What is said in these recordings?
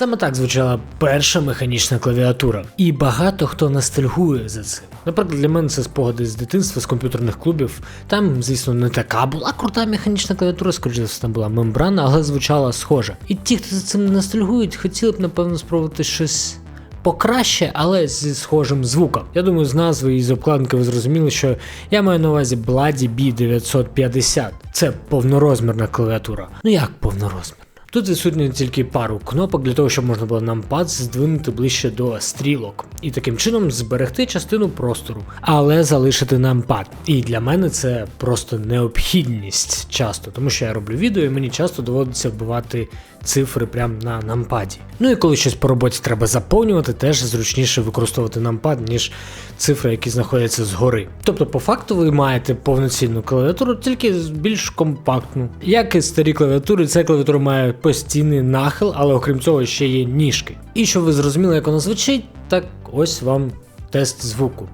Саме так звучала перша механічна клавіатура, і багато хто ностальгує за цим. Наприклад, для мене це спогади з дитинства, з комп'ютерних клубів. Там, звісно, не така була крута механічна клавіатура, скоріше там була мембрана, але звучала схожа. І ті, хто за цим ностальгують, хотіли б, напевно, спробувати щось. Покраще, але зі схожим звуком. Я думаю, з назви і з обкладинки ви зрозуміли, що я маю на увазі Bloody B950. Це повнорозмірна клавіатура. Ну як повнорозмірна? Тут відсутні тільки пару кнопок для того, щоб можна було нампад здвинути ближче до стрілок і таким чином зберегти частину простору, але залишити нампад. І для мене це просто необхідність часто, тому що я роблю відео і мені часто доводиться вбивати цифри прямо на нампаді. Ну і коли щось по роботі треба заповнювати, теж зручніше використовувати нампад, ніж цифри, які знаходяться згори. Тобто, по факту, ви маєте повноцінну клавіатуру, тільки більш компактну. Як і старі клавіатури, ця клавіатура має постійний нахил, але окрім цього ще є ніжки. І щоб ви зрозуміли, як вона звучить, так ось вам тест звуку.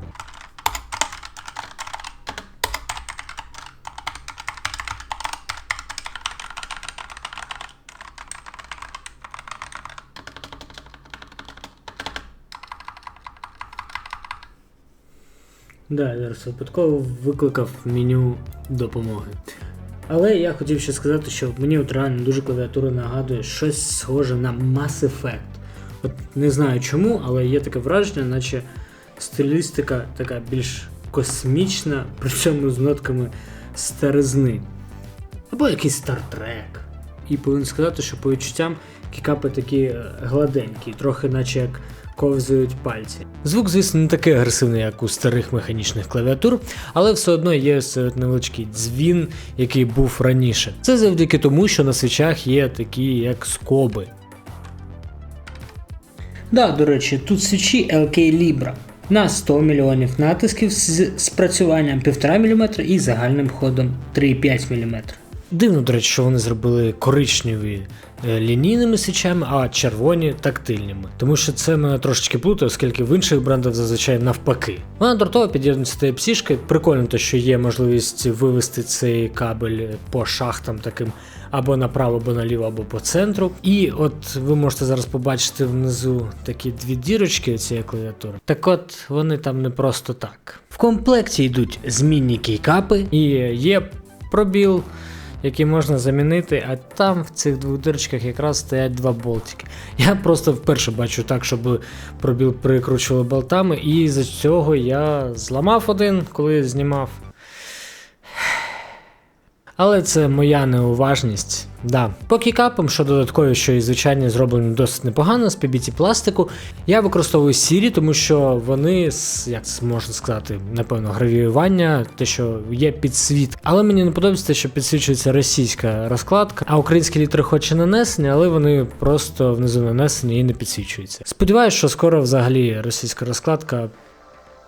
Да, зараз випадково викликав меню допомоги. Але я хотів ще сказати, що мені от реально дуже клавіатура нагадує щось схоже на Mass Effect. От не знаю чому, але є таке враження, наче стилістика така більш космічна, причому з нотками старизни. Або якийсь Trek. І повинен сказати, що по відчуттям кікапи такі е, гладенькі, трохи наче як ковзають пальці. Звук, звісно, не такий агресивний, як у старих механічних клавіатур, але все одно є ось невеличкий дзвін, який був раніше. Це завдяки тому, що на свічах є такі, як скоби. Да, до речі, тут свічі LK Libra на 100 мільйонів натисків з спрацюванням 1,5 мм і загальним ходом 3,5 мм. Дивно, до речі, що вони зробили коричневі е, лінійними свічами, а червоні тактильними. Тому що це мене трошечки плутає, оскільки в інших брендах зазвичай навпаки. Вона дортова під'єднується псішки. Прикольно, те, що є можливість вивести цей кабель по шахтам таким або направо, або наліво, або по центру. І от ви можете зараз побачити внизу такі дві дірочки цієї клавіатури. Так от вони там не просто так. В комплекті йдуть змінні кейкапи і є пробіл які можна замінити, а там в цих двох дирочках якраз стоять два болтики. Я просто вперше бачу так, щоб пробіл прикручували болтами, і за цього я зламав один, коли знімав. Але це моя неуважність. Да. По кікапам, що додаткові, що і звичайно зроблені досить непогано з PBT пластику. Я використовую сірі, тому що вони, як це можна сказати, напевно, гравіювання, те, що є підсвіт. Але мені не подобається те, що підсвічується російська розкладка, а українські літери хоч і нанесені, але вони просто внизу нанесені і не підсвічуються. Сподіваюсь, що скоро взагалі російська розкладка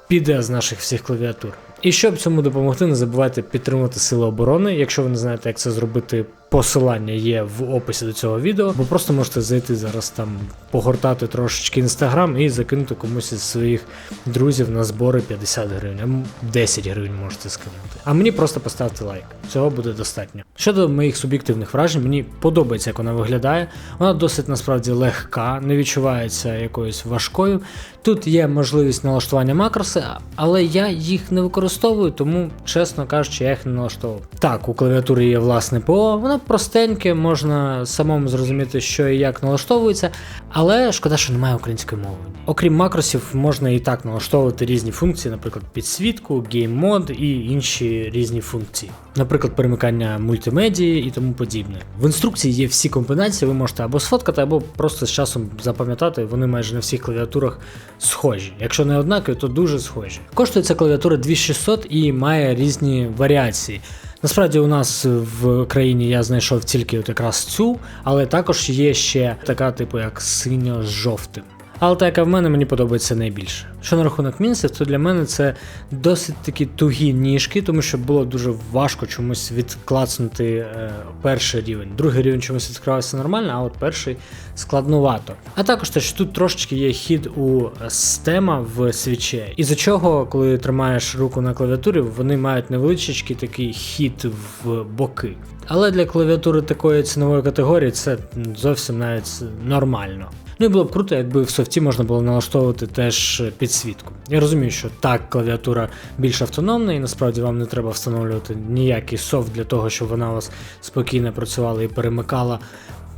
піде з наших всіх клавіатур. І щоб цьому допомогти, не забувайте підтримувати Сили оборони. Якщо ви не знаєте, як це зробити, посилання є в описі до цього відео, бо просто можете зайти зараз там, погортати трошечки інстаграм і закинути комусь із своїх друзів на збори 50 гривень, а 10 гривень можете скинути. А мені просто поставте лайк. Цього буде достатньо. Щодо моїх суб'єктивних вражень, мені подобається, як вона виглядає. Вона досить насправді легка, не відчувається якоюсь важкою. Тут є можливість налаштування макроси, але я їх не використовую, тому, чесно кажучи, я їх не налаштовував. Так, у клавіатурі є власне ПО, простеньке, можна самому зрозуміти, що і як налаштовується, але шкода, що немає української мови. Окрім макросів, можна і так налаштовувати різні функції, наприклад, підсвітку, гейм-мод і інші різні функції, наприклад, перемикання мультимедії і тому подібне. В інструкції є всі комбінації, ви можете або сфоткати, або просто з часом запам'ятати, вони майже на всіх клавіатурах схожі. Якщо не однакові, то дуже схожі. Коштує ця клавіатура 2600 і має різні варіації. Насправді у нас в країні я знайшов тільки от якраз цю, але також є ще така, типу, як синьо з жовтим. Але та, яка в мене мені подобається найбільше. Що на рахунок мінців, то для мене це досить такі тугі ніжки, тому що було дуже важко чомусь відклацнути е, перший рівень. Другий рівень чомусь відкривався нормально, а от перший складнувато. А також те, що тут трошечки є хід у стема в свіче, із за чого, коли тримаєш руку на клавіатурі, вони мають невеличкий такий хід в боки. Але для клавіатури такої цінової категорії це зовсім навіть нормально. Ну і було б круто, якби в софті можна було налаштовувати теж підсвітку. Я розумію, що так, клавіатура більш автономна, і насправді вам не треба встановлювати ніякий софт для того, щоб вона у вас спокійно працювала і перемикала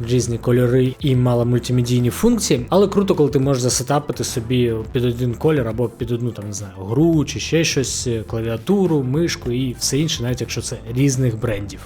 різні кольори і мала мультимедійні функції, але круто, коли ти можеш засетапити собі під один колір або під одну там не знаю, гру чи ще щось, клавіатуру, мишку і все інше, навіть якщо це різних брендів.